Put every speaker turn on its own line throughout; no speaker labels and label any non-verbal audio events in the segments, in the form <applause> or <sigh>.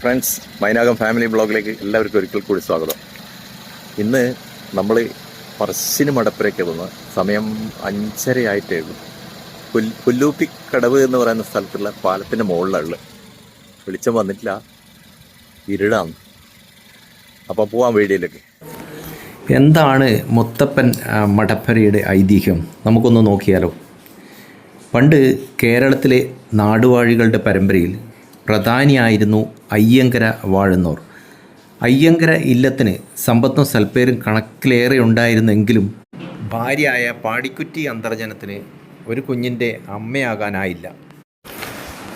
Friends Mainakam family ബ്ലോഗിലേക്ക് എല്ലാവർക്കും ഒരിക്കൽ കൂടി സ്വാഗതം. ഇന്ന് നമ്മൾ പറശ്ശിന് മടപ്പുരയ്ക്ക് വന്ന് സമയം അഞ്ചരയായിട്ടേ ഉള്ളൂ. പുൽ പുല്ലൂപ്പി കടവ് എന്ന് പറയുന്ന സ്ഥലത്തുള്ള പാലത്തിന്റെ മുകളിലുള്ള വെളിച്ചം വന്നിട്ടില്ല. ഇരുടാണ്. അപ്പോൾ പോവാം വീഡിയോയിലേക്ക്.
എന്താണ് മുത്തപ്പൻ മടപ്പരയുടെ ഐതിഹ്യം? നമുക്കൊന്ന് നോക്കിയാലോ. പണ്ട് കേരളത്തിലെ നാടുവാഴികളുടെ പരമ്പരയിൽ പ്രധാനിയായിരുന്നു അയ്യങ്കര വാഴുന്നോർ. അയ്യങ്കര ഇല്ലത്തിന് സമ്പത്തും സൽപ്പേരും കണക്കിലേറെ ഉണ്ടായിരുന്നെങ്കിലും ഭാര്യയായ പാടിക്കുറ്റി അന്തർജനത്തിന് ഒരു കുഞ്ഞിന്റെ അമ്മയാകാനായില്ല.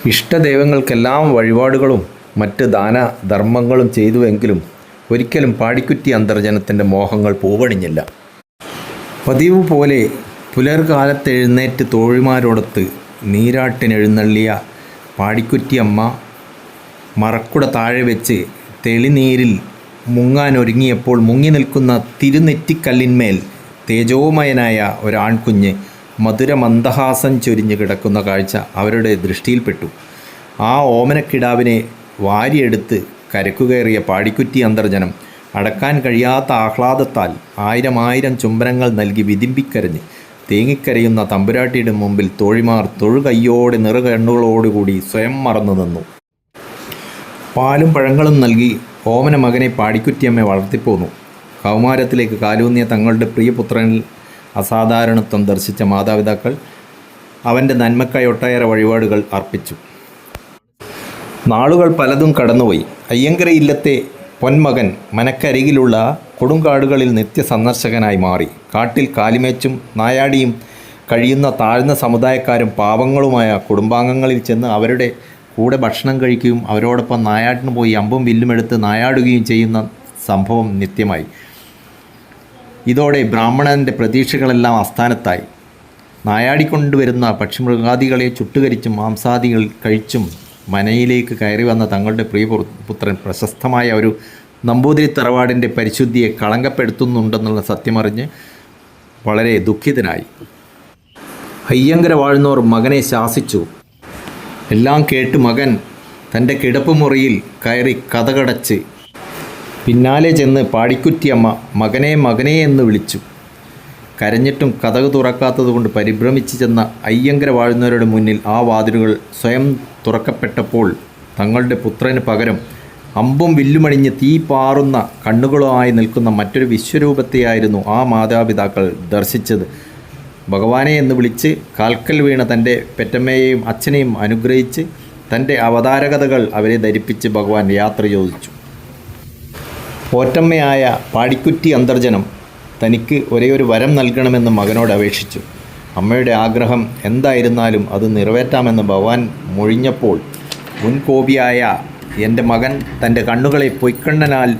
ഇഷ്ടദൈവങ്ങൾക്കെല്ലാം വഴിപാടുകളും മറ്റ് ദാന ധർമ്മങ്ങളും ചെയ്തുവെങ്കിലും ഒരിക്കലും പാടിക്കുറ്റി അന്തർജനത്തിന്റെ മോഹങ്ങൾ പൂവണിഞ്ഞില്ല. പതിവ് പോലെ പുലർകാലത്തെഴുന്നേറ്റ് തോഴിമാരോടൊത്ത് നീരാട്ടിനെഴുന്നള്ളിയ പാടിക്കുറ്റിയമ്മ മറക്കുട താഴെ വെച്ച് തെളിനീരിൽ മുങ്ങാനൊരുങ്ങിയപ്പോൾ മുങ്ങി നിൽക്കുന്ന തിരുനെറ്റിക്കല്ലിന്മേൽ തേജോമയനായ ഒരാൺകുഞ്ഞ് മധുര മന്ദഹാസം ചൊരിഞ്ഞ് കിടക്കുന്ന കാഴ്ച അവരുടെ ദൃഷ്ടിയിൽപ്പെട്ടു. ആ ഓമനക്കിടാവിനെ വാരിയെടുത്ത് കരക്കുകയറിയ പാടിക്കുറ്റി അന്തർജനം അടക്കാൻ കഴിയാത്ത ആഹ്ലാദത്താൽ ആയിരം ആയിരം ചുംബനങ്ങൾ നൽകി വിതിമ്പിക്കരഞ്ഞ് തേങ്ങിക്കരയുന്ന തമ്പുരാട്ടിയുടെ മുമ്പിൽ തോഴിമാർ തൊഴുകയ്യോടെ നിറുകണ്ണുകളോടുകൂടി സ്വയം മറന്നു നിന്നു. പാലും പഴങ്ങളും നൽകി ഓമന മകനെ പാടിക്കുറ്റിയമ്മ വളർത്തിപ്പോന്നു. കൗമാരത്തിലേക്ക് കാലൂന്നിയ തങ്ങളുടെ പ്രിയപുത്രനിൽ അസാധാരണത്വം ദർശിച്ച മാതാപിതാക്കൾ അവന്റെ നന്മക്കായി ഒട്ടേറെ വഴിപാടുകൾ അർപ്പിച്ചു. നാളുകൾ പലതും കടന്നുപോയി. അയ്യങ്കര ഇല്ലത്തെ പൊന്മകൻ മനക്കരികിലുള്ള കൊടുങ്കാടുകളിൽ നിത്യസന്ദർശകനായി മാറി. കാട്ടിൽ കാലിമേച്ചും നായാടിയും കഴിയുന്ന താഴ്ന്ന സമുദായക്കാരും പാവങ്ങളുമായ കുടുംബാംഗങ്ങളിൽ ചെന്ന് അവരുടെ കൂടെ ഭക്ഷണം കഴിക്കുകയും അവരോടൊപ്പം നായാട്ടിന് പോയി അമ്പും വില്ലുമെടുത്ത് നായാടുകയും ചെയ്യുന്ന സംഭവം നിത്യമായി. ഇതോടെ ബ്രാഹ്മണന്റെ പ്രതീക്ഷകളെല്ലാം അസ്ഥാനത്തായി നായാടിക്കൊണ്ടുവരുന്ന പക്ഷിമൃഗാദികളെ ചുട്ടുകരിച്ചും മാംസാദികൾ കഴിച്ചും മനയിലേക്ക് കയറി വന്ന തങ്ങളുടെ പ്രിയ പുത്രൻ പ്രശസ്തമായ ഒരു നമ്പൂതിരി തറവാടിന്റെ പരിശുദ്ധിയെ കളങ്കപ്പെടുത്തുന്നുണ്ടെന്നുള്ള സത്യമറിഞ്ഞ് വളരെ ദുഃഖിതനായി. അയ്യങ്കര വാഴുന്നവർ മകനെ ശാസിച്ചു. എല്ലാം കേട്ട് മകൻ തന്റെ കിടപ്പുമുറിയിൽ കയറി കഥകടച്ച് പിന്നാലെ ചെന്ന് പാടിക്കുറ്റിയമ്മ മകനെ മകനെ എന്ന് വിളിച്ചു. കരഞ്ഞിട്ടും കഥക് തുറക്കാത്തതുകൊണ്ട് പരിഭ്രമിച്ചു ചെന്ന അയ്യങ്കര വാഴുന്നവരുടെ മുന്നിൽ ആ വാതിലുകൾ സ്വയം തുറക്കപ്പെട്ടപ്പോൾ തങ്ങളുടെ പുത്രന് പകരം അമ്പും വില്ലുമണിഞ്ഞ് തീ പാറുന്ന കണ്ണുകളുമായി നിൽക്കുന്ന മറ്റൊരു വിശ്വരൂപത്തെയായിരുന്നു ആ മാതാപിതാക്കൾ ദർശിച്ചത്. ഭഗവാനെ എന്ന് വിളിച്ച് കാൽക്കൽ വീണ തന്റെ പെറ്റമ്മയെയും അച്ഛനെയും അനുഗ്രഹിച്ച് തന്റെ അവതാരകഥകൾ അവരെ ധരിപ്പിച്ച് ഭഗവാൻ യാത്ര ചോദിച്ചു പോറ്റമ്മയായ പാടിക്കുറ്റി അന്തർജനം തനിക്ക് ഒരേ ഒരു വരം നൽകണമെന്ന് മകനോട് അപേക്ഷിച്ചു. അമ്മയുടെ ആഗ്രഹം എന്തായിരുന്നാലും അത് നിറവേറ്റാമെന്ന് ഭഗവാൻ മൊഴിഞ്ഞപ്പോൾ മുൻകോപിയായ എന്റെ മകൻ തന്റെ കണ്ണുകളെ പൊയ്ക്കണ്ണനാൽ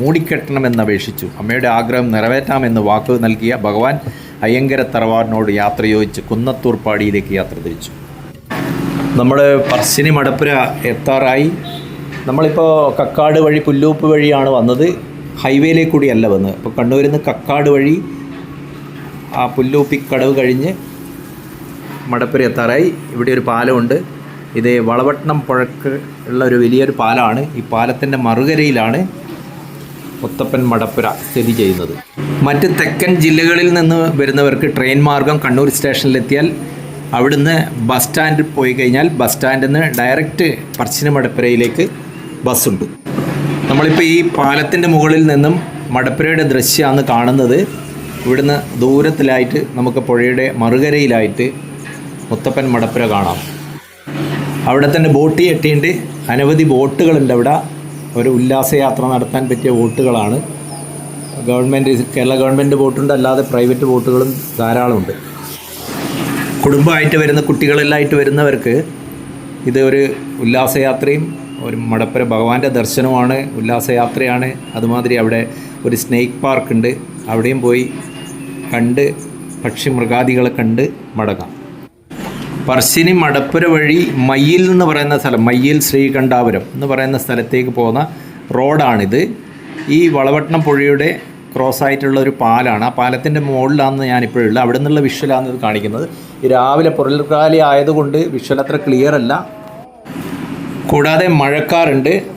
മൂടിക്കെട്ടണമെന്ന് അപേക്ഷിച്ചു അമ്മയുടെ ആഗ്രഹം നിറവേറ്റാമെന്ന് വാക്ക് നൽകിയ ഭഗവാൻ അയ്യങ്കര തറവാടിനോട് യാത്ര ചോദിച്ച് കുന്നത്തൂർ പാടിയിലേക്ക് യാത്ര തിരിച്ചു. നമ്മൾ പറശ്ശിനി മടപ്പുര എത്താറായി. നമ്മളിപ്പോൾ കക്കാട് വഴി പുല്ലൂപ്പ് വഴിയാണ് വന്നത്. ഹൈവേയിലേക്ക് കൂടിയല്ല വന്നത്. അപ്പോൾ കണ്ണൂരിൽ നിന്ന് കക്കാട് വഴി ആ പുല്ലൂപ്പി കടവ് കഴിഞ്ഞ് മടപ്പുര എത്താറായി. ഇവിടെ ഒരു പാലമുണ്ട്. ഇത് വളവട്ടണം പുഴക്ക് ഉള്ള ഒരു വലിയൊരു പാലമാണ് ഈ പാലത്തിന്റെ മറുകരയിലാണ് മുത്തപ്പൻ മടപ്പുര സ്ഥിതി ചെയ്യുന്നത്. മറ്റ് തെക്കൻ ജില്ലകളിൽ നിന്ന് വരുന്നവർക്ക് ട്രെയിൻ മാർഗം കണ്ണൂർ സ്റ്റേഷനിലെത്തിയാൽ അവിടുന്ന് ബസ് സ്റ്റാൻഡിൽ പോയി കഴിഞ്ഞാൽ ബസ് സ്റ്റാൻഡിൽ നിന്ന് ഡയറക്റ്റ് പറശ്ശിനി മടപ്പുരയിലേക്ക് ബസ്സുണ്ട്. നമ്മളിപ്പോൾ ഈ പാലത്തിന്റെ മുകളിൽ നിന്നും മടപ്പുരയുടെ ദൃശ്യമാണ് കാണുന്നത്. ഇവിടുന്ന് ദൂരത്തിലായിട്ട് നമുക്ക് പുഴയുടെ മറുകരയിലായിട്ട് മുത്തപ്പൻ മടപ്പുര കാണാം. അവിടെ തന്നെ ബോട്ട് കെട്ടിയിട്ട് അനവധി ബോട്ടുകളുണ്ട് അവിടെ. ഒരു ഉല്ലാസയാത്ര നടത്താൻ പറ്റിയ ബോട്ടുകളാണ്. ഗവൺമെന്റ് കേരള ഗവൺമെന്റ് ബോട്ടുണ്ട്. അല്ലാതെ പ്രൈവറ്റ് ബോട്ടുകളും ധാരാളമുണ്ട് കുടുംബമായിട്ട് വരുന്ന കുട്ടികളെല്ലാമായിട്ട് വരുന്നവർക്ക് ഇത് ഒരു ഉല്ലാസയാത്രയും ഒരു മടപ്പുര ഭഗവാന്റെ ദർശനമാണ് ഉല്ലാസയാത്രയാണ്. അതുമാതിരി അവിടെ ഒരു സ്നേക്ക് പാർക്ക് ഉണ്ട് അവിടെയും പോയി കണ്ട് പക്ഷി മൃഗാദികളെ കണ്ട് മടങ്ങാം. പർശിനി മടപ്പുര വഴി മയ്യിൽ എന്ന് പറയുന്ന സ്ഥലം മയ്യിൽ ശ്രീകണ്ഠാപുരം എന്ന് പറയുന്ന സ്ഥലത്തേക്ക് പോകുന്ന റോഡാണിത്. ഈ വളവട്ടണം പുഴയുടെ ക്രോസ് ആയിട്ടുള്ള ഒരു പാലാണ്. ആ പാലത്തിന്റെ മുകളിലാണെന്ന് ഞാനിപ്പോഴുള്ളത് അവിടെ നിന്നുള്ള വിഷ്വലാണ് ഇത് കാണിക്കുന്നത്. രാവിലെ പുറൽക്കാലി ആയതുകൊണ്ട് വിഷ്വൽ അത്ര ക്ലിയർ അല്ല. കൂടാതെ മഴക്കാറുണ്ട്.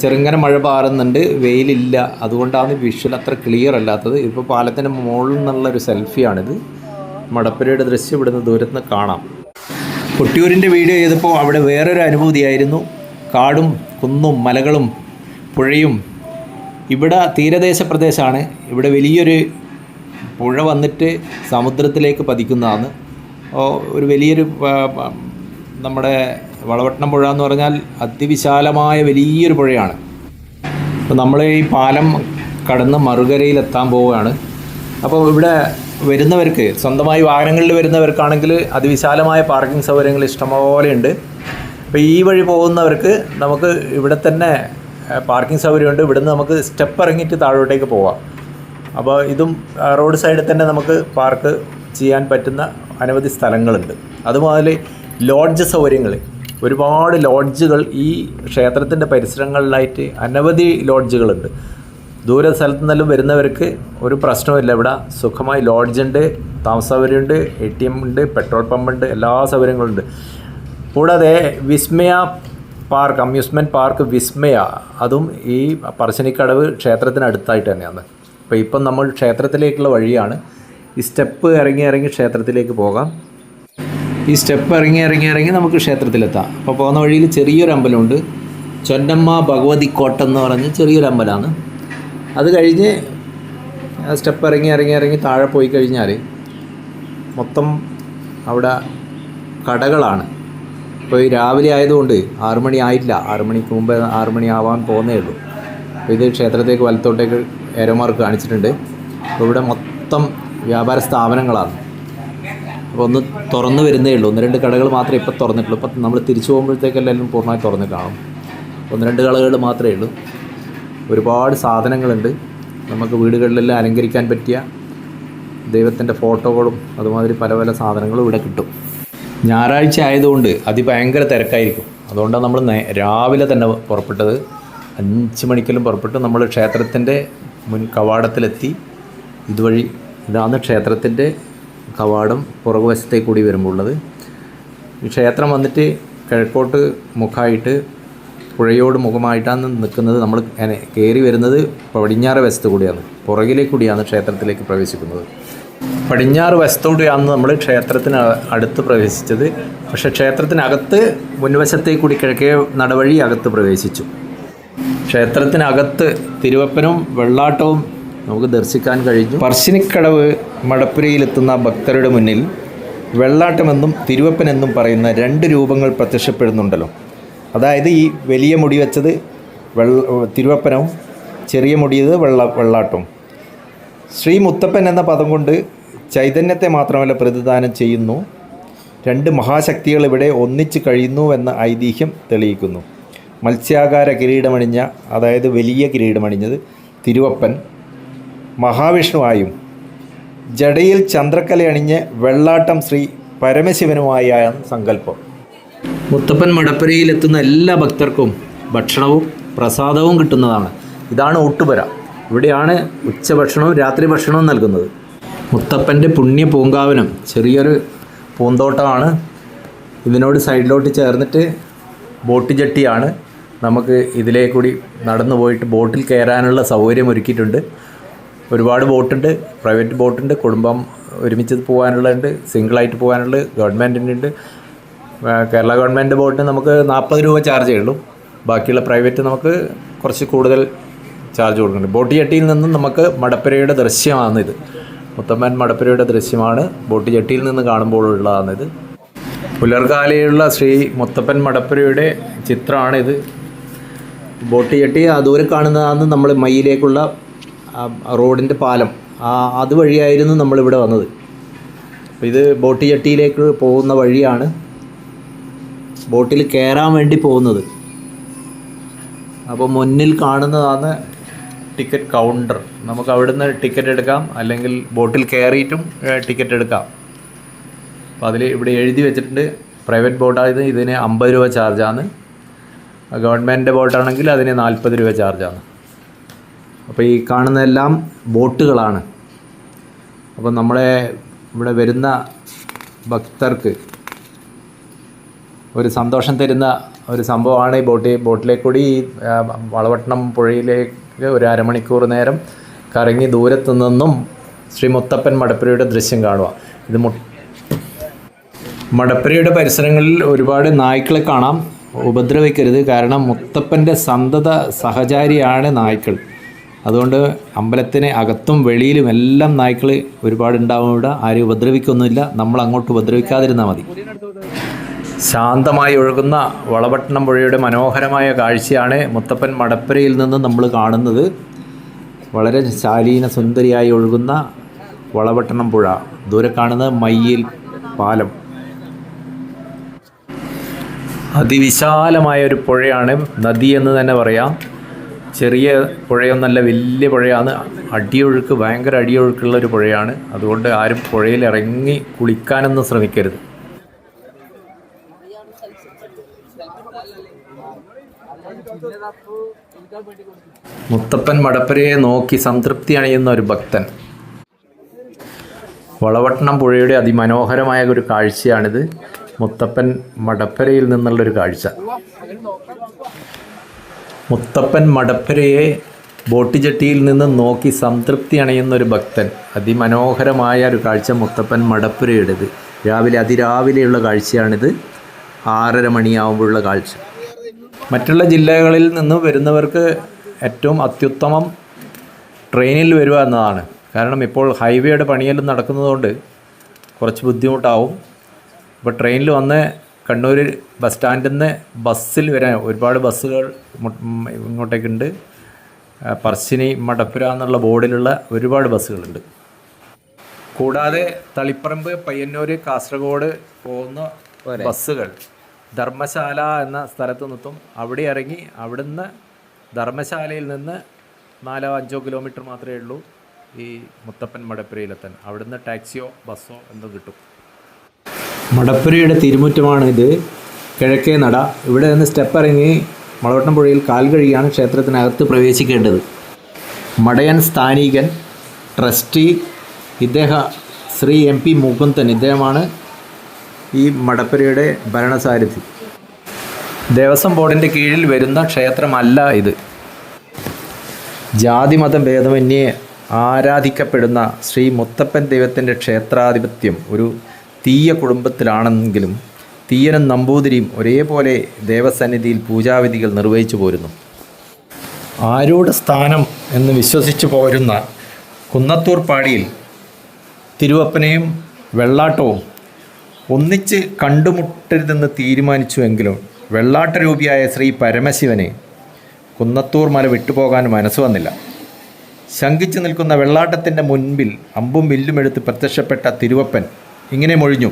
ചെറുങ്ങനെ മഴ പാറുന്നുണ്ട്. വെയിലില്ല. അതുകൊണ്ടാണ് വിഷ്വൽ അത്ര ക്ലിയർ അല്ലാത്തത്. ഇപ്പോൾ പാലത്തിന്റെ മുകളിൽ നിന്നുള്ള ഒരു സെൽഫിയാണിത് മടപ്പുരയുടെ ദൃശ്യം ഇവിടുന്ന് ദൂരത്ത് നിന്ന് കാണാം. കൊട്ടിയൂരിന്റെ വീഡിയോ ചെയ്തപ്പോൾ അവിടെ വേറൊരു അനുഭൂതിയായിരുന്നു. കാടും കുന്നും മലകളും പുഴയും. ഇവിടെ തീരദേശ പ്രദേശമാണ്. ഇവിടെ വലിയൊരു പുഴ വന്നിട്ട് സമുദ്രത്തിലേക്ക് പതിക്കുന്നതാണ്. ഒരു വലിയൊരു നമ്മുടെ വളവട്ടണം പുഴ എന്ന് പറഞ്ഞാൽ അതിവിശാലമായ വലിയൊരു പുഴയാണ്. അപ്പോൾ നമ്മൾ ഈ പാലം കടന്ന് മറുകരയിലെത്താൻ പോവുകയാണ്. അപ്പോൾ ഇവിടെ വരുന്നവർക്ക് സ്വന്തമായി വാഹനങ്ങളിൽ വരുന്നവർക്കാണെങ്കിൽ അതിവിശാലമായ പാർക്കിംഗ് സൗകര്യങ്ങൾ ഇഷ്ടംപോലെ ഉണ്ട്. അപ്പോൾ ഈ വഴി പോകുന്നവർക്ക് നമുക്ക് ഇവിടെ തന്നെ പാർക്കിംഗ് സൗകര്യമുണ്ട്. ഇവിടുന്ന് നമുക്ക് സ്റ്റെപ്പ് ഇറങ്ങിയിട്ട് താഴോട്ടേക്ക് പോവാം. അപ്പോൾ ഇതും റോഡ് സൈഡിൽ തന്നെ നമുക്ക് പാർക്ക് ചെയ്യാൻ പറ്റുന്ന അനവധി സ്ഥലങ്ങളുണ്ട്. അതുപോലെ ലോഡ്ജ് സൗകര്യങ്ങൾ ഒരുപാട് ലോഡ്ജുകൾ ഈ ക്ഷേത്രത്തിന്റെ പരിസരങ്ങളിലായിട്ട് അനവധി ലോഡ്ജുകളുണ്ട്. ദൂര സ്ഥലത്തു നിന്നെല്ലാം വരുന്നവർക്ക് ഒരു പ്രശ്നവുമില്ല. ഇവിടെ സുഖമായി ലോഡ്ജുണ്ട് താമസ സൗകര്യമുണ്ട് എ ടി എം ഉണ്ട് പെട്രോൾ പമ്പുണ്ട് എല്ലാ സൗകര്യങ്ങളുണ്ട്. കൂടാതെ Vismaya park amusement park Vismaya അതും ഈ പറശ്ശിനിക്കടവ് ക്ഷേത്രത്തിനടുത്തായിട്ട് തന്നെയാണ്. അപ്പോൾ ഇപ്പം നമ്മൾ ക്ഷേത്രത്തിലേക്കുള്ള വഴിയാണ്. ഈ സ്റ്റെപ്പ് ഇറങ്ങി ഇറങ്ങി ക്ഷേത്രത്തിലേക്ക് പോകാം. ഈ സ്റ്റെപ്പ് ഇറങ്ങി ഇറങ്ങി ഇറങ്ങി നമുക്ക് ക്ഷേത്രത്തിലെത്താം. അപ്പോൾ പോകുന്ന വഴിയിൽ ചെറിയൊരു അമ്പലമുണ്ട്. ചൊന്നമ്മ ഭഗവതി കോട്ട എന്ന് പറഞ്ഞ് ചെറിയൊരു അമ്പലമാണ്. അത് കഴിഞ്ഞ് സ്റ്റെപ്പ് ഇറങ്ങി ഇറങ്ങി ഇറങ്ങി താഴെ പോയി കഴിഞ്ഞാൽ മൊത്തം അവിടെ കടകളാണ്. ഇപ്പോൾ ഈ രാവിലെ ആയതുകൊണ്ട് ആറു മണി ആയില്ല. ആറു മണിക്ക് മുമ്പ് ആറു മണി ആവാൻ പോകുന്നേ ഉള്ളൂ. അപ്പോൾ ഇത് ക്ഷേത്രത്തേക്ക് വലത്തോട്ടേക്ക് ഏരോമാർക്ക് കാണിച്ചിട്ടുണ്ട്. അപ്പോൾ ഇവിടെ മൊത്തം വ്യാപാര സ്ഥാപനങ്ങളാണ്. അപ്പോൾ ഒന്ന് തുറന്നു വരുന്നേ ഉള്ളൂ. ഒന്ന് രണ്ട് കടകൾ മാത്രമേ ഇപ്പോൾ തുറന്നിട്ടുള്ളൂ. ഇപ്പം നമ്മൾ തിരിച്ചു പോകുമ്പോഴത്തേക്കെല്ലാം പൂർണമായി തുറന്ന് കാണും. ഒന്ന് രണ്ട് കടകൾ മാത്രമേ ഉള്ളൂ. ഒരുപാട് സാധനങ്ങളുണ്ട്. നമുക്ക് വീടുകളിലെല്ലാം അലങ്കരിക്കാൻ പറ്റിയ ദൈവത്തിന്റെ ഫോട്ടോകളും അതുമാതിരി പല പല സാധനങ്ങളും ഇവിടെ കിട്ടും. ഞായറാഴ്ച ആയതുകൊണ്ട് അതിഭയങ്കര തിരക്കായിരിക്കും. അതുകൊണ്ടാണ് നമ്മൾ രാവിലെ തന്നെ പുറപ്പെട്ടത്. അഞ്ച് മണിക്കെല്ലാം പുറപ്പെട്ട് നമ്മൾ ക്ഷേത്രത്തിന്റെ മുൻ കവാടത്തിലെത്തി. ഇതുവഴി ഇതാണ് ക്ഷേത്രത്തിന്റെ കവാടം പുറകുവശത്തേക്ക് കൂടി വരുമ്പോൾ ക്ഷേത്രം വന്നിട്ട് കിഴക്കോട്ട് മുഖമായിട്ട് പുഴയോട് മുഖമായിട്ടാണ് നിൽക്കുന്നത്. നമ്മൾ കയറി വരുന്നത് പടിഞ്ഞാറ് വശത്ത് കൂടിയാണ്. പുറകിലേക്ക് കൂടിയാണ് ക്ഷേത്രത്തിലേക്ക് പ്രവേശിക്കുന്നത്. പടിഞ്ഞാറ് വശത്തോടെയാണ് നമ്മൾ ക്ഷേത്രത്തിന് അടുത്ത് പ്രവേശിച്ചത്. പക്ഷേ ക്ഷേത്രത്തിനകത്ത് മുൻവശത്തേക്ക് കൂടി കിഴക്കേ നടവഴി അകത്ത് പ്രവേശിച്ചു. ക്ഷേത്രത്തിനകത്ത് തിരുവപ്പനും വെള്ളാട്ടവും നമുക്ക് ദർശിക്കാൻ കഴിഞ്ഞു. പറശ്ശിനിക്കടവ് മടപ്പുരയിലെത്തുന്ന ഭക്തരുടെ മുന്നിൽ വെള്ളാട്ടമെന്നും തിരുവപ്പനെന്നും പറയുന്ന രണ്ട് രൂപങ്ങൾ പ്രത്യക്ഷപ്പെടുന്നുണ്ടല്ലോ. അതായത് ഈ വലിയ മുടി വെച്ചത് വെള്ള തിരുവപ്പനവും ചെറിയ മുടിയത് വെള്ള വെള്ളാട്ടവും. ശ്രീ മുത്തപ്പൻ എന്ന പദം കൊണ്ട് ചൈതന്യത്തെ മാത്രമല്ല പ്രതിദാനം ചെയ്യുന്നു. രണ്ട് മഹാശക്തികൾ ഇവിടെ ഒന്നിച്ച് കഴിയുന്നു എന്ന ഐതിഹ്യം തെളിയിക്കുന്നു. മത്സ്യാകാര കിരീടമണിഞ്ഞ അതായത് വലിയ കിരീടമണിഞ്ഞത് തിരുവപ്പൻ. മഹാവിഷ്ണുവായും ജടയിൽ ചന്ദ്രക്കല അണിഞ്ഞ് വെള്ളാട്ടം ശ്രീ പരമശിവനുമായാണ് സങ്കല്പം. മുത്തപ്പൻ മടപ്പുരയിലെത്തുന്ന എല്ലാ ഭക്തർക്കും ഭക്ഷണവും പ്രസാദവും കിട്ടുന്നതാണ്. ഇതാണ് ഒട്ടുപുര ഇവിടെയാണ് ഉച്ചഭക്ഷണവും രാത്രി ഭക്ഷണവും നൽകുന്നത്. മുത്തപ്പന്റെ പുണ്യ പൂങ്കാവനം ചെറിയൊരു പൂന്തോട്ടമാണ്. ഇതിനോട് സൈഡിലോട്ട് ചേർന്നിട്ട് ബോട്ട് ജെട്ടിയാണ്. നമുക്ക് ഇതിലേ കൂടി നടന്നു പോയിട്ട് ബോട്ടിൽ കയറാനുള്ള സൗകര്യം ഒരുക്കിയിട്ടുണ്ട്. ഒരുപാട് ബോട്ടുണ്ട് പ്രൈവറ്റ് ബോട്ടുണ്ട് കുടുംബം ഒരുമിച്ച് പോകാനുള്ളതുണ്ട് സിംഗിളായിട്ട് പോകാനുള്ളത് ഗവൺമെന്റിന്റെ ഉണ്ട് കേരള ഗവൺമെന്റ് ബോട്ടിന് നമുക്ക് നാൽപ്പത് രൂപ ചാർജ് ഉള്ളൂ. ബാക്കിയുള്ള പ്രൈവറ്റ് നമുക്ക് കുറച്ച് കൂടുതൽ ചാർജ് കൊടുക്കുന്നുണ്ട്. ബോട്ട് ജെട്ടിയിൽ നിന്നും നമുക്ക് മടപ്പുരയുടെ ദൃശ്യമാണ് ഇത്. മുത്തമ്മൻ മടപ്പുരയുടെ ദൃശ്യമാണ് ബോട്ട് ജെട്ടിയിൽ നിന്ന് കാണുമ്പോഴുള്ളതാണിത് പുലർകാലയുള്ള ശ്രീ മുത്തപ്പൻ മടപ്പുരയുടെ ചിത്രമാണിത്. ബോട്ട് ചട്ടി ആ ദൂരെ കാണുന്നതാണ് നമ്മൾ മയിലേക്കുള്ള റോഡിന്റെ പാലം. ആ അതുവഴിയായിരുന്നു നമ്മളിവിടെ വന്നത്. അപ്പോൾ ഇത് ബോട്ടി ചട്ടിയിലേക്ക് പോകുന്ന വഴിയാണ് ബോട്ടിൽ കയറാൻ വേണ്ടി പോകുന്നത്. അപ്പോൾ മുന്നിൽ കാണുന്നതാണ് ടിക്കറ്റ് കൗണ്ടർ. നമുക്ക് അവിടുന്ന് ടിക്കറ്റ് എടുക്കാം അല്ലെങ്കിൽ ബോട്ടിൽ കയറിയിട്ടും ടിക്കറ്റ് എടുക്കാം. അപ്പോൾ അതിൽ ഇവിടെ എഴുതി വെച്ചിട്ടുണ്ട് പ്രൈവറ്റ് ബോട്ടായത് ഇതിന് അമ്പത് രൂപ ചാർജാണ്. ഗവൺമെന്റ് ബോട്ടാണെങ്കിൽ അതിന് നാൽപ്പത് രൂപ ചാർജാണ്. അപ്പോൾ ഈ കാണുന്നതെല്ലാം ബോട്ടുകളാണ്. അപ്പോൾ നമ്മളെ ഇവിടെ വരുന്ന ഭക്തർക്ക് ഒരു സന്തോഷം തരുന്ന ഒരു സംഭവമാണ് ഈ ബോട്ടിൽ ബോട്ടിലേക്ക് കൂടി ഈ വളവട്ടണം പുഴയിലേക്ക് ഒരു അരമണിക്കൂർ നേരം കറങ്ങി ദൂരത്തു നിന്നും ശ്രീ മുത്തപ്പൻ മടപ്പുരയുടെ ദൃശ്യം കാണുക. ഇത് മു മടപ്പുരയുടെ പരിസരങ്ങളിൽ ഒരുപാട് നായ്ക്കളെ കാണാം. ഉപദ്രവിക്കരുത്. കാരണം മുത്തപ്പന്റെ സന്തത സഹചാരിയാണ് നായ്ക്കൾ. അതുകൊണ്ട് അമ്പലത്തിന് അകത്തും വെളിയിലും എല്ലാം നായ്ക്കൾ ഒരുപാട് ഉണ്ടാവും ഇവിടെ. ആരും ഉപദ്രവിക്കൊന്നുമില്ല. നമ്മൾ അങ്ങോട്ട് ഉപദ്രവിക്കാതിരുന്നാൽ മതി. ശാന്തമായി ഒഴുകുന്ന വളപട്ടണം പുഴയുടെ മനോഹരമായ കാഴ്ചയാണ് മുത്തപ്പൻ മടപ്പുരയിൽ നിന്ന് നമ്മൾ കാണുന്നത്. വളരെ ശാലീന സുന്ദരിയായി ഒഴുകുന്ന വളപട്ടണം പുഴ. ദൂരെ കാണുന്നത് മയ്യിൽ പാലം. അതിവിശാലമായ ഒരു പുഴയാണ് നദി എന്ന് തന്നെ പറയാം. ചെറിയ പുഴയൊന്നല്ല വലിയ പുഴയാണ്. അടിയൊഴുക്ക് ഭയങ്കര അടിയൊഴുക്കുള്ള ഒരു പുഴയാണ്. അതുകൊണ്ട് ആരും പുഴയിൽ ഇറങ്ങി കുളിക്കാനൊന്നും ശ്രമിക്കരുത്. മുത്തപ്പൻ മടപ്പരയെ നോക്കി സംതൃപ്തി അണിയുന്ന ഒരു ഭക്തൻ. വളവട്ടണം പുഴയുടെ അതിമനോഹരമായ ഒരു കാഴ്ചയാണിത്. മുത്തപ്പൻ മടപ്പരയിൽ നിന്നുള്ളൊരു കാഴ്ച. മുത്തപ്പൻ മടപ്പരയെ ബോട്ട് ജട്ടിയിൽ നിന്ന് നോക്കി സംതൃപ്തി അണയുന്ന ഒരു ഭക്തൻ. അതിമനോഹരമായ ഒരു കാഴ്ച മുത്തപ്പൻ മടപ്പുരയുടേത്. രാവിലെ അതിരാവിലെയുള്ള കാഴ്ചയാണിത്. ആറര മണിയാവുമ്പോഴുള്ള കാഴ്ച. മറ്റുള്ള ജില്ലകളിൽ നിന്ന് വരുന്നവർക്ക് ഏറ്റവും അത്യുത്തമം ട്രെയിനിൽ വരിക എന്നതാണ്. കാരണം ഇപ്പോൾ ഹൈവേയുടെ പണിയെല്ലാം നടക്കുന്നതുകൊണ്ട് കുറച്ച് ബുദ്ധിമുട്ടാവും. ഇപ്പോൾ ട്രെയിനിൽ വന്ന് കണ്ണൂർ ബസ് സ്റ്റാൻഡിൽ നിന്ന് ബസ്സിൽ വരാൻ ഒരുപാട് ബസ്സുകൾ ഇങ്ങോട്ടേക്കുണ്ട്. പറശ്ശിനി മടപ്പുര എന്നുള്ള ബോർഡിലുള്ള ഒരുപാട് ബസ്സുകളുണ്ട്. കൂടാതെ തളിപ്പറമ്പ് പയ്യന്നൂർ കാസർഗോഡ് പോകുന്ന ബസ്സുകൾ ധർമ്മശാല എന്ന സ്ഥലത്ത് നിന്നും അവിടെ ഇറങ്ങി അവിടുന്ന് ധർമ്മശാലയിൽ നിന്ന് നാലോ അഞ്ചോ കിലോമീറ്റർ മാത്രമേ ഉള്ളൂ ഈ മുത്തപ്പൻ മടപ്പുരയിലെത്താൻ. അവിടുന്ന് ടാക്സിയോ ബസ്സോ എന്തോ കിട്ടും. മടപ്പുരയുടെ ഇത്. കിഴക്കേ നട. ഇവിടെ നിന്ന് സ്റ്റെപ്പ് ഇറങ്ങി വളവട്ടം പുഴയിൽ കാൽ കഴുകിയാണ് ക്ഷേത്രത്തിനകത്ത് പ്രവേശിക്കേണ്ടത്. മടയൻ സ്ഥാനീകൻ ട്രസ്റ്റി ഇദ്ദേഹം ശ്രീ എം പി മുകുന്ദൻ ഇദ്ദേഹമാണ് ഈ മടപ്പുരയുടെ ഭരണസാരഥി. ദേവസ്വം ബോർഡിന്റെ കീഴിൽ വരുന്ന ക്ഷേത്രമല്ല ഇത്. ജാതിമതം ഭേദമന്യേ ആരാധിക്കപ്പെടുന്ന ശ്രീ മുത്തപ്പൻ ദൈവത്തിന്റെ ക്ഷേത്രാധിപത്യം ഒരു തീയ കുടുംബത്തിലാണെങ്കിലും തീയനും നമ്പൂതിരിയും ഒരേപോലെ ദേവസന്നിധിയിൽ പൂജാവിധികൾ നിർവഹിച്ചു പോരുന്നു. ആരോട് സ്ഥാനം എന്ന് വിശ്വസിച്ചു പോരുന്ന കുന്നത്തൂർ പാടിയിൽ തിരുവപ്പനെയും വെള്ളാട്ടവും ഒന്നിച്ച് കണ്ടുമുട്ടരുതെന്ന് തീരുമാനിച്ചുവെങ്കിലും വെള്ളാട്ട രൂപിയായ ശ്രീ പരമശിവനെ കുന്നത്തൂർ മല വിട്ടുപോകാൻ മനസ്സ് വന്നില്ല. ശങ്കിച്ചു നിൽക്കുന്ന വെള്ളാട്ടത്തിന്റെ മുൻപിൽ അമ്പും വില്ലുമെടുത്ത് പ്രത്യക്ഷപ്പെട്ട തിരുവപ്പൻ ഇങ്ങനെ മൊഴിഞ്ഞു.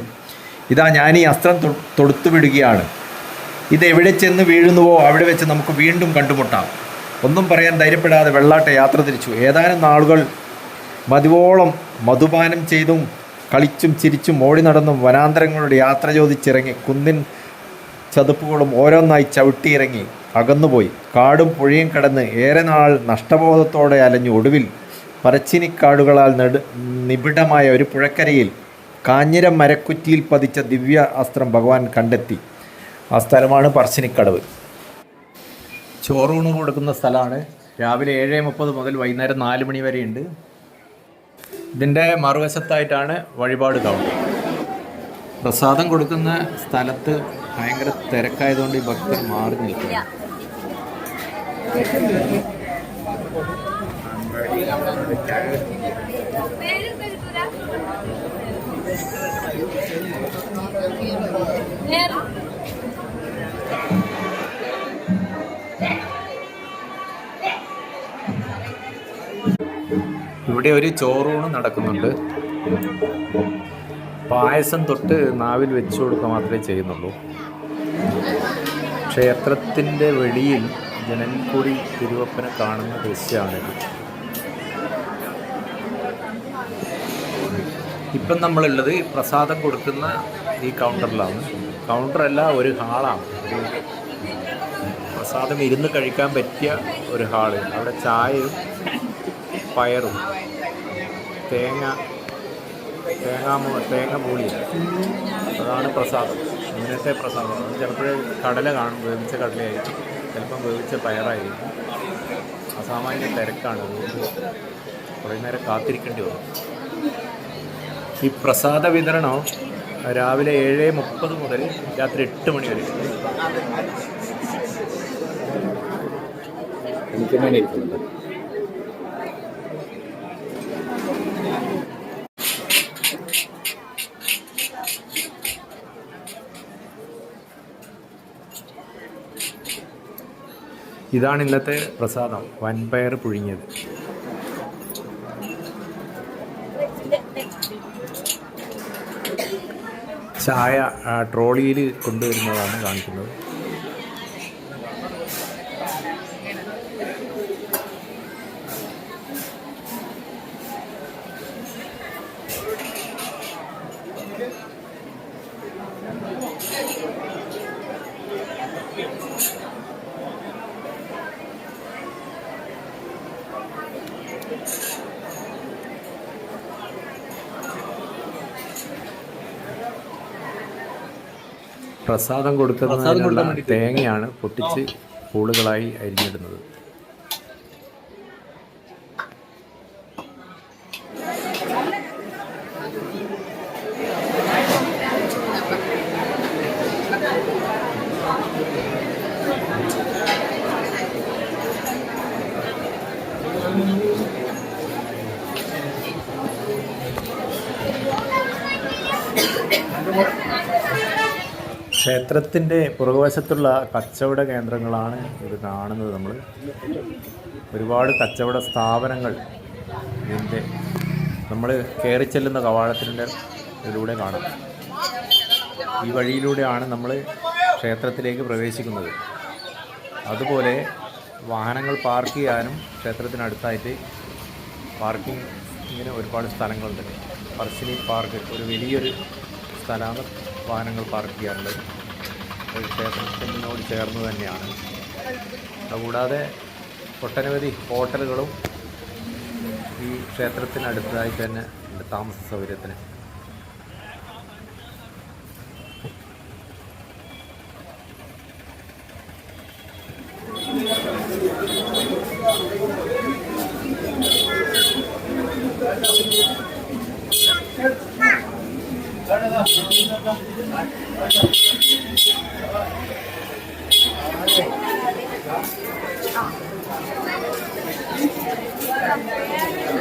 ഇതാ ഞാൻ ഈ അസ്ത്രം തൊടുത്തു തൊടുത്തുവിടുകയാണ് ഇത് എവിടെ ചെന്ന് വീഴുന്നുവോ അവിടെ വെച്ച് നമുക്ക് വീണ്ടും കണ്ടുമുട്ടാം. ഒന്നും പറയാൻ ധൈര്യപ്പെടാതെ വെള്ളാട്ട യാത്ര തിരിച്ചു. ഏതാനും നാളുകൾ മതിവോളം മധുപാനം ചെയ്തും കളിച്ചും ചിരിച്ചും ഓടി നടന്നും വനാന്തരങ്ങളുടെ യാത്ര ചോദിച്ചിറങ്ങി. കുന്നിൻ ചതുപ്പുകളും ഓരോന്നായി ചവിട്ടിയിറങ്ങി അകന്നുപോയി. കാടും പുഴയും കടന്ന് ഏറെ നാൾ നഷ്ടബോധത്തോടെ അലഞ്ഞു ഒടുവിൽ പറച്ചിനിക്കാടുകളാൽ നെടു നിബിഡമായ ഒരു പുഴക്കരയിൽ കാഞ്ഞിരം മരക്കുറ്റിയിൽ പതിച്ച ദിവ്യ അസ്ത്രം ഭഗവാൻ കണ്ടെത്തി. ആ സ്ഥലമാണ് പറശ്ശിനിക്കടവ്. ചോറൂണ് കൊടുക്കുന്ന സ്ഥലമാണ്. രാവിലെ ഏഴ് മുപ്പത് മുതൽ വൈകുന്നേരം നാല് മണി വരെയുണ്ട്. ഇതിന്റെ മറുവശത്തായിട്ടാണ് വഴിപാട് കൗണ്ടർ. പ്രസാദം കൊടുക്കുന്ന സ്ഥലത്ത് ഭയങ്കര തിരക്കായതുകൊണ്ട് ഈ ഭക്തർ മാറി നിൽക്കുന്നു. ഇവിടെ ഒരു ചോറൂണ് നടക്കുന്നുണ്ട്. പായസം തൊട്ട് നാവിൽ വെച്ചു കൊടുക്കുക മാത്രമേ ചെയ്യുന്നുള്ളൂ. ക്ഷേത്രത്തിന്റെ വെളിയിൽ ജനൻകുടി കൂടി തിരുവപ്പനെ കാണുന്ന ദൃശ്യമാണിത് ഇപ്പം നമ്മളുള്ളത് പ്രസാദം കൊടുക്കുന്ന ഈ കൗണ്ടറിലാണ് കൗണ്ടറല്ല ഒരു ഹാളാണ്. പ്രസാദം ഇരുന്ന് കഴിക്കാൻ പറ്റിയ ഒരു ഹാൾ. അവിടെ ചായയും പയറും തേങ്ങ തേങ്ങ തേങ്ങ പൂളി അതാണ് പ്രസാദം. ഇങ്ങനത്തെ പ്രസാദം. ചിലപ്പോൾ കടല കാണും വേവിച്ച കടലയായിരിക്കും. ചിലപ്പം വേവിച്ച പയറായിരിക്കും. അസാമാന്യ തിരക്കാണ്. കുറേ നേരം കാത്തിരിക്കേണ്ടി വരും. ഈ പ്രസാദ വിതരണം? രാവിലെ ഏഴ് മുപ്പത് മുതൽ രാത്രി എട്ട് മണി വരെ. ഇതാണ് ഇന്നത്തെ പ്രസാദം. വൻപയർ പുഴുങ്ങിയത്. ചായ ട്രോളിയിൽ കൊണ്ടുവരുന്നതാണ് കാണിക്കുന്നത്. പ്രസാദം കൊടുക്കുന്നതിനുള്ള തേങ്ങയാണ് പൊട്ടിച്ച് പൂളുകളായി അരിഞ്ഞിടുന്നത്. <coughs> <coughs> <coughs> ക്ഷേത്രത്തിന്റെ പുറകുവശത്തുള്ള കച്ചവട കേന്ദ്രങ്ങളാണ് ഇത് കാണുന്നത് നമ്മൾ. ഒരുപാട് കച്ചവട സ്ഥാപനങ്ങൾ ഇതിന്റെ നമ്മൾ കയറി ചെല്ലുന്ന കവാടത്തിന്റെ ഇതിലൂടെ കാണാം. ഈ വഴിയിലൂടെയാണ് നമ്മൾ ക്ഷേത്രത്തിലേക്ക് പ്രവേശിക്കുന്നത്. അതുപോലെ വാഹനങ്ങൾ പാർക്ക് ചെയ്യാനും ക്ഷേത്രത്തിനടുത്തായിട്ട് പാർക്കിംഗ് ഇങ്ങനെ ഒരുപാട് സ്ഥലങ്ങളുണ്ട്. പർസിനി പാർക്ക് ഒരു വലിയൊരു സ്ഥലമാണ് വാഹനങ്ങൾ പാർക്ക് ചെയ്യാറുള്ളത്. ഒരു ക്ഷേത്രത്തിനോട് ചേർന്ന് തന്നെയാണ്. അതുകൂടാതെ ഒട്ടനവധി ഹോട്ടലുകളും ഈ ക്ഷേത്രത്തിനടുത്തായി തന്നെ താമസ സൗകര്യത്തിന്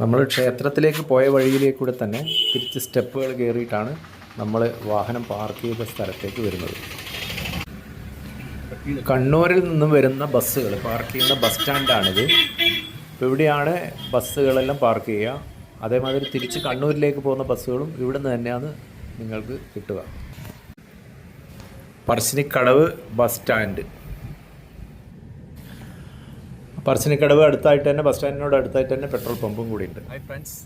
നമ്മൾ ക്ഷേത്രത്തിലേക്ക് പോയ വഴിയിലേക്ക് കൂടെ തന്നെ തിരിച്ച് സ്റ്റെപ്പുകൾ കയറിയിട്ടാണ് നമ്മൾ വാഹനം പാർക്ക് ചെയ്ത സ്ഥലത്തേക്ക് വരുന്നത്. കണ്ണൂരിൽ നിന്നും വരുന്ന ബസ്സുകൾ പാർക്ക് ചെയ്യുന്ന ബസ് സ്റ്റാൻഡാണിത് ഇപ്പോൾ ഇവിടെയാണ് ബസ്സുകളെല്ലാം പാർക്ക് ചെയ്യുക. അതേമാതിരി തിരിച്ച് കണ്ണൂരിലേക്ക് പോകുന്ന ബസ്സുകളും ഇവിടെ നിന്ന് തന്നെയാണ് നിങ്ങൾക്ക് കിട്ടുക. പറശ്ശിനിക്കടവ് ബസ് സ്റ്റാൻഡ് പറശ്ശിനിക്കടവ് അടുത്തായിട്ട് തന്നെ ബസ് സ്റ്റാൻഡിനോട് അടുത്തായിട്ട് തന്നെ പെട്രോൾ പമ്പും കൂടി ഉണ്ട്
ഹായ് ഫ്രണ്ട്സ്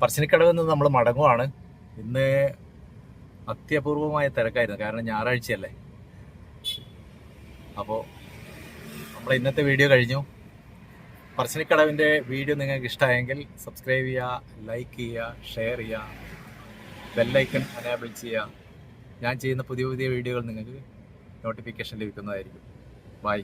പറശ്ശിനിക്കടവിൽ നിന്ന് നമ്മൾ മടങ്ങുവാണ്. ഇന്ന് അത്യപൂർവമായ തിരക്കായിരുന്നു. കാരണം ഞായറാഴ്ചയല്ലേ. അപ്പോൾ നമ്മൾ ഇന്നത്തെ വീഡിയോ കഴിഞ്ഞു. പറശ്ശിനിക്കടവിന്റെ വീഡിയോ നിങ്ങൾക്ക് ഇഷ്ടമായെങ്കിൽ സബ്സ്ക്രൈബ് ചെയ്യുക ലൈക്ക് ചെയ്യുക ഷെയർ ചെയ്യുക ബെല്ലൈക്കൺ അനേബിൾ ചെയ്യുക. ഞാൻ ചെയ്യുന്ന പുതിയ പുതിയ വീഡിയോകൾ നിങ്ങൾക്ക് നോട്ടിഫിക്കേഷൻ ലഭിക്കുന്നതായിരിക്കും. ബൈ